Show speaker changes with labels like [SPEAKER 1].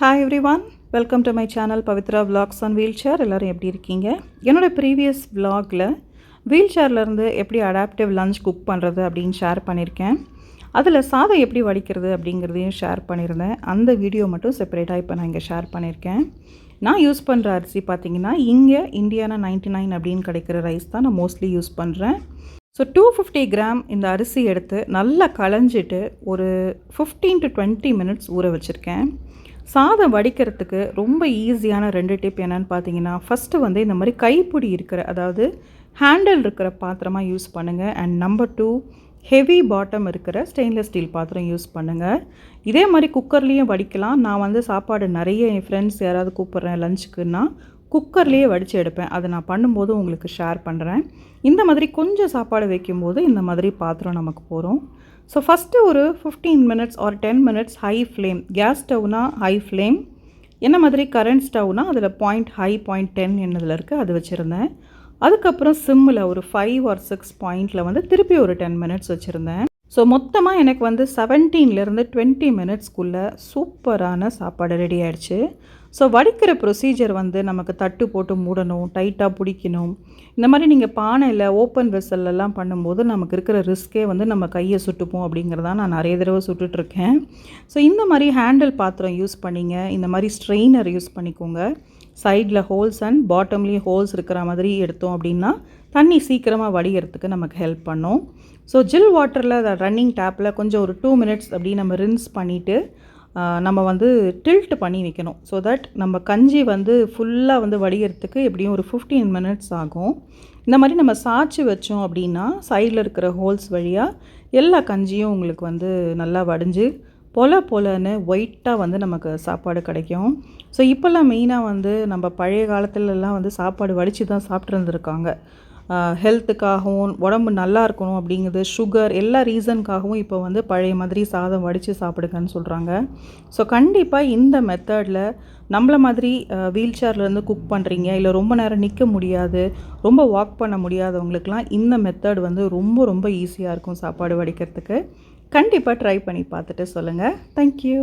[SPEAKER 1] Hi everyone welcome to my channel Pavithra vlogs on wheelchair எல்லோரும் எப்படி இருக்கீங்க? என்னோடய ப்ரீவியஸ் விலாகில் வீல் சேர்லேருந்து எப்படி அடாப்டிவ் லஞ்ச் குக் பண்ணுறது அப்படின்னு ஷேர் பண்ணியிருக்கேன் அதில் சாதம் எப்படி வடிக்கிறது அப்படிங்கிறதையும் ஷேர் பண்ணியிருந்தேன் அந்த வீடியோ மட்டும் செப்பரேட்டாக இப்போ நான் இங்கே ஷேர் பண்ணியிருக்கேன் நான் யூஸ் பண்ணுற அரிசி பார்த்தீங்கன்னா இங்கே இந்தியானா நைன்ட்டி நைன் அப்படின்னு கிடைக்கிற ரைஸ் தான் நான் மோஸ்ட்லி யூஸ் பண்ணுறேன் ஸோ டூ ஃபிஃப்டி கிராம் இந்த அரிசி எடுத்து நல்லா களைஞ்சிட்டு ஒரு ஃபிஃப்டீன் டு டுவெண்ட்டி மினிட்ஸ் ஊற வச்சுருக்கேன். சாதம் வடிக்கிறதுக்கு ரொம்ப ஈஸியான ரெண்டு டிப் என்னென்னு பார்த்தீங்கன்னா ஃபஸ்ட்டு வந்து இந்த மாதிரி கைப்பிடி இருக்கிற அதாவது ஹேண்டில் இருக்கிற பாத்திரமாக யூஸ் பண்ணுங்கள் and number two heavy bottom இருக்கிற ஸ்டெயின்லெஸ் ஸ்டீல் பாத்திரம் யூஸ் பண்ணுங்கள் இதே மாதிரி குக்கர்லேயும் வடிக்கலாம். நான் வந்து சாப்பாடு நிறைய என் ஃப்ரெண்ட்ஸ் யாராவது கூப்பிட்றேன் லஞ்சுக்குன்னா குக்கர்லேயே வடித்து எடுப்பேன். அதை நான் பண்ணும்போது உங்களுக்கு ஷேர் பண்ணுறேன் இந்த மாதிரி கொஞ்சம் சாப்பாடு வைக்கும்போது இந்த மாதிரி பாத்திரம் நமக்கு போகிறோம் ஸோ ஃபஸ்ட்டு ஒரு fifteen minutes or ten minutes high flame gas ஸ்டவ்னா high flame என்ன மாதிரி கரண்ட் ஸ்டவ்னா அதில் பாயிண்ட் ஹை பாயிண்ட் டென் என்னதில் இருக்குது அது வச்சுருந்தேன். அதுக்கப்புறம் சிம்மில் ஒரு ஃபைவ் ஆர் சிக்ஸ் பாயிண்டில் வந்து திருப்பி ஒரு டென் மினிட்ஸ் வச்சுருந்தேன். ஸோ மொத்தமாக எனக்கு வந்து செவன்டீன்லேருந்து டுவெண்ட்டி மினிட்ஸ்க்குள்ளே சூப்பரான சாப்பாடு ரெடி ஆயிடுச்சு. ஸோ வடிக்கிற ப்ரொசீஜர் வந்து நமக்கு தட்டு போட்டு மூடணும் டைட்டாக பிடிக்கணும். இந்த மாதிரி நீங்கள் பானையில் ஓப்பன் வெசல்லாம் பண்ணும்போது நமக்கு இருக்கிற ரிஸ்க்கே வந்து நம்ம கையை சுட்டுப்போம் அப்படிங்கிறதா நான் நிறைய தடவை சுட்டுட்ருக்கேன். ஸோ இந்த மாதிரி ஹேண்டில் பாத்திரம் யூஸ் பண்ணிங்க. இந்த மாதிரி ஸ்ட்ரெயினர் யூஸ் பண்ணிக்கோங்க. சைடில் ஹோல்ஸ் அண்ட் பாட்டம்லேயும் ஹோல்ஸ் இருக்கிற மாதிரி எடுத்தோம் அப்படின்னா தண்ணி சீக்கிரமாக வடிகிறதுக்கு நமக்கு ஹெல்ப் பண்ணும். ஸோ ஜில் வாட்டரில் ரன்னிங் டேப்பில் கொஞ்சம் ஒரு டூ மினிட்ஸ் அப்படி நம்ம ரின்ஸ் பண்ணிவிட்டு நம்ம வந்து டில்ட் பண்ணி வைக்கணும் ஸோ தட் நம்ம கஞ்சி வந்து ஃபுல்லாக வந்து வடிகிறதுக்கு எப்படியும் ஒரு ஃபிஃப்டீன் மினிட்ஸ் ஆகும். இந்த மாதிரி நம்ம சாய்ச்சி வச்சோம் அப்படின்னா சைடில் இருக்கிற ஹோல்ஸ் வழியாக எல்லா கஞ்சியும் உங்களுக்கு வந்து நல்லா வடிஞ்சு பொல பொலன்னு ஒயிட்டாக வந்து நமக்கு சாப்பாடு கிடைக்கும். ஸோ இப்போல்லாம் மெயினாக வந்து நம்ம பழைய காலத்துலலாம் வந்து சாப்பாடு வடித்து தான் சாப்பிட்ருந்துருக்காங்க ஹெல்த்துக்காகவும் உடம்பு நல்லா இருக்கணும் அப்படிங்கிறது சுகர் எல்லா ரீசனுக்காகவும் இப்போ வந்து பழைய மாதிரி சாதம் வடித்து சாப்பிடுங்கன்னு சொல்கிறாங்க ஸோ கண்டிப்பாக இந்த மெத்தடில் நம்மள மாதிரி வீல் சேர்லேருந்து குக் பண்ணுறீங்க இல்லை ரொம்ப நேரம் நிற்க முடியாது ரொம்ப வாக் பண்ண முடியாதவங்களுக்குலாம் இந்த மெத்தட் வந்து ரொம்ப ரொம்ப ஈஸியாக இருக்கும் சாப்பாடு வடிக்கிறதுக்கு. கண்டிப்பாக ட்ரை பண்ணி பார்த்துட்டு சொல்லுங்கள் தேங்க்யூ